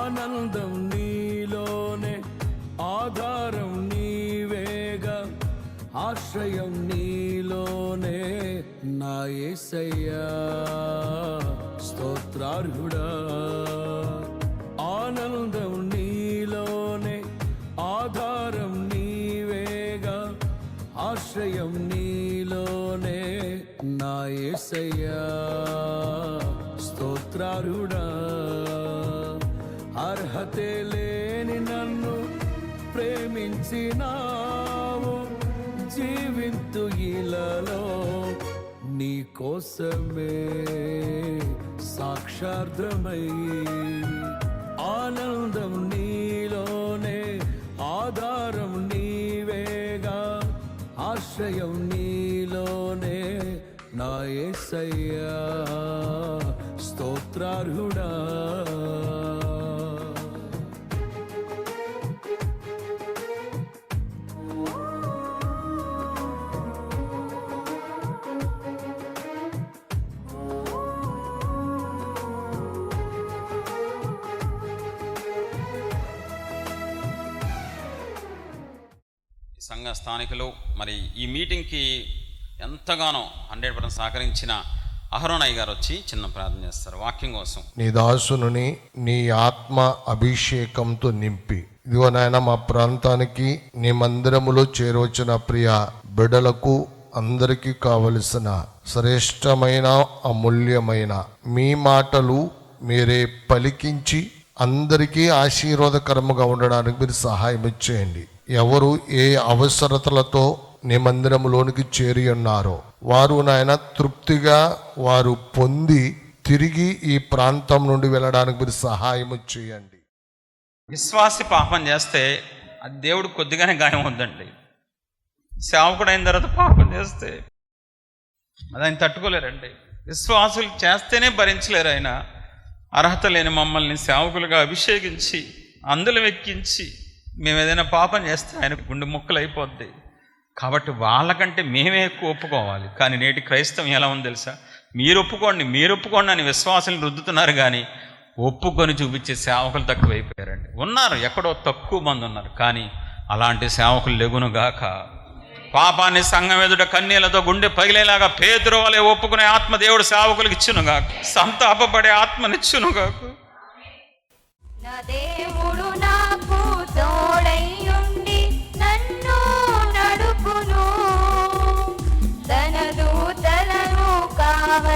ఆనందం నీలోనే ఆధారం నీవేగా ఆశ్రయం నీలోనే నా ఏసయ్యా. స్తోత్రార్హుడా. ఆనందం నీలోనే ఆధారం నీవేగా ఆశ్రయం నీలోనే నా ఏసయ్యా. స్తోత్రారుడా అర్హతే లేని నన్ను ప్రేమించినావు. జీవింతు ఇలలో నీ కోసమే సాక్షార్థమై ఆనందం నీలోనే ఆధారం నీవేగా ఆశ్రయం నీలోనే నా యేసయ్యా స్తోత్రార్హుడా. సంఘ స్థానికులు మరి ఈ మీటింగ్కి ఎంతగానో హండ్రెడ్ పర్సెంట్ సహకరించిన అహరోనయ్య గారు వచ్చి చిన్న ప్రార్థన చేస్తారు వాక్యం కోసం. నీ దాసునుని నీ ఆత్మ అభిషేకంతో నింపి. ఇదిగో నాయన మా ప్రాంతానికి నీ మందిరములో చేరవచ్చిన ప్రియ బిడలకు అందరికీ కావలసిన శ్రేష్టమైన అమూల్యమైన మీ మాటలు మీరే పలికించి అందరికీ ఆశీర్వాదకరముగా ఉండడానికి మీరు సహాయం చేయండి. ఎవరు ఏ అవసరతలతో నీ మందిరంలోనికి చేరి ఉన్నారో వారు నాయన తృప్తిగా వారు పొంది తిరిగి ఈ ప్రాంతం నుండి వెళ్ళడానికి మీరు సహాయం చేయండి. విశ్వాసి పాపం చేస్తే అది దేవుడు కొద్దిగానే గాయం ఉందండి సేవకుడు అయిన తర్వాత పాపం చేస్తే అది ఆయన తట్టుకోలేరండి. విశ్వాసులు చేస్తేనే భరించలేరు ఆయన. అర్హత లేని మమ్మల్ని సేవకులుగా అభిషేకించి అందులో వెక్కించి మేము ఏదైనా పాపం చేస్తే ఆయన గుండె ముక్కలు అయిపోద్ది కాబట్టి వాళ్ళకంటే మేమే ఎక్కువ ఒప్పుకోవాలి. కానీ నేటి క్రైస్తవం ఎలా ఉంది తెలుసా? మీరు ఒప్పుకోండి మీరు ఒప్పుకోండి అని విశ్వాసాలను రుద్దుతున్నారు కానీ ఒప్పుకొని చూపించే సేవకులు తక్కువైపోయారండి. ఉన్నారు ఎక్కడో తక్కువ మంది ఉన్నారు. కానీ అలాంటి సేవకులు లెగునుగాక. పాపాన్ని సంఘం ఎదుట కన్నీళ్ళతో గుండె పగిలేలాగా పేదరు వలె ఒప్పుకునే ఆత్మ దేవుడు సేవకులకు ఇచ్చునుగాక. సంతాపపడే ఆత్మనిచ్చునుగాక. నా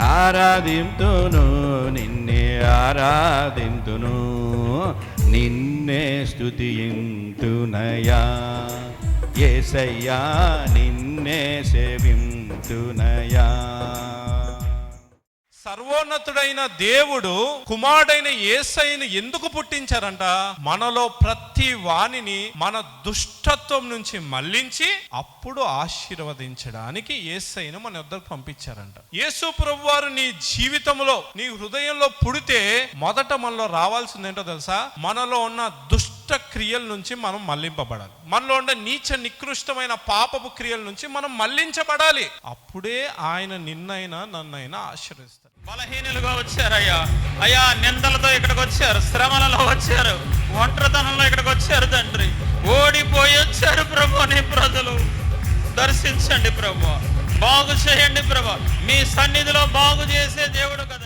ఆరాధింతును నిన్నే ఆరాధింతును నిన్నే స్తుతింతునయా ఏసయ్యా నిన్నే సేవింతునయా. సర్వోన్నతుడైన దేవుడు కుమారుడైన ఏసైను ఎందుకు పుట్టించారంట? మనలో ప్రతి వాణిని మన దుష్టత్వం నుంచి మళ్ళించి అప్పుడు ఆశీర్వదించడానికి ఏసైను మన ఇద్దరు పంపించారంట. యేసు ప్రభు వారు నీ జీవితంలో నీ హృదయంలో పుడితే మొదట మనలో రావాల్సింది ఏంటో తెలుసా? మనలో ఉన్న దుష్ట క్రియల నుంచి మనం మళ్ళింపబడాలి మనలో ఉండే నీచ నికృష్టమైన పాపపు క్రియల నుంచి మనం మళ్ళించబడాలి అప్పుడే ఆయన నిన్నైనా నన్నైనా ఆశీర్వదిస్తారు. బలహీనులుగా వచ్చారయ్యా. అయ్యా నిందలతో ఇక్కడికి వచ్చారు శ్రమలలో వచ్చారు ఒంటరితనంలో ఇక్కడికి వచ్చారు తండ్రి. ఓడిపోయి వచ్చారు ప్రభు నీ ప్రజలు. దర్శించండి ప్రభు. బాగు చేయండి ప్రభు. మీ సన్నిధిలో బాగు చేసే దేవుడు కదా